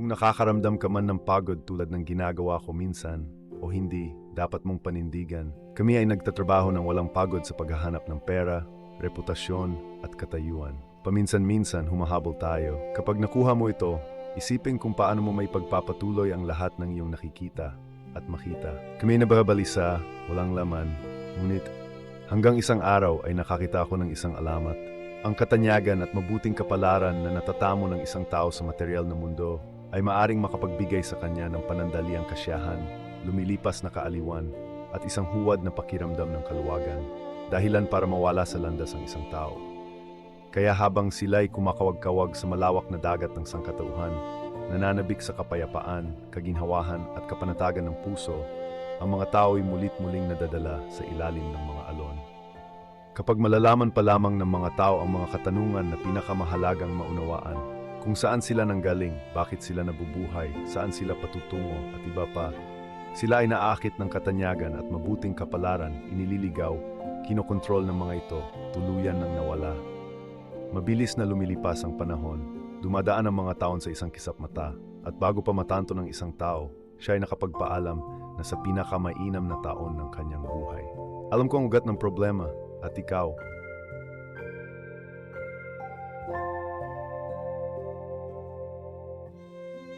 Kung nakakaramdam ka man ng pagod tulad ng ginagawa ko minsan, o hindi, dapat mong panindigan. Kami ay nagtatrabaho ng walang pagod sa paghahanap ng pera, reputasyon, at katayuan. Paminsan-minsan humahabol tayo. Kapag nakuha mo ito, isipin kung paano mo may pagpapatuloy ang lahat ng iyong nakikita at makita. Kami ay nababalisa, walang laman, ngunit hanggang isang araw ay nakakita ako ng isang alamat. Ang katanyagan at mabuting kapalaran na natatamo ng isang tao sa material na mundo ay maaring makapagbigay sa kanya ng panandaliang kasyahan, lumilipas na kaaliwan, at isang huwad na pakiramdam ng kaluwagan, dahilan para mawala sa landas ang isang tao. Kaya habang sila'y kumakawag-kawag sa malawak na dagat ng sangkatauhan, nananabik sa kapayapaan, kaginhawahan at kapanatagan ng puso, ang mga tao'y mulit-muling nadadala sa ilalim ng mga alon. Kapag malalaman pa lamang ng mga tao ang mga katanungan na pinakamahalagang maunawaan, kung saan sila nanggaling, bakit sila nabubuhay, saan sila patutungo at iba pa. Sila ay naakit ng katanyagan at mabuting kapalaran, inililigaw, kinokontrol ng mga ito, tuluyan ng nawala. Mabilis na lumilipas ang panahon, dumadaan ang mga taon sa isang kisap mata, at bago pa matanto ng isang tao, siya ay nakapagpaalam na sa pinakamainam na taon ng kanyang buhay. Alam ko ang ugat ng problema, at ikaw.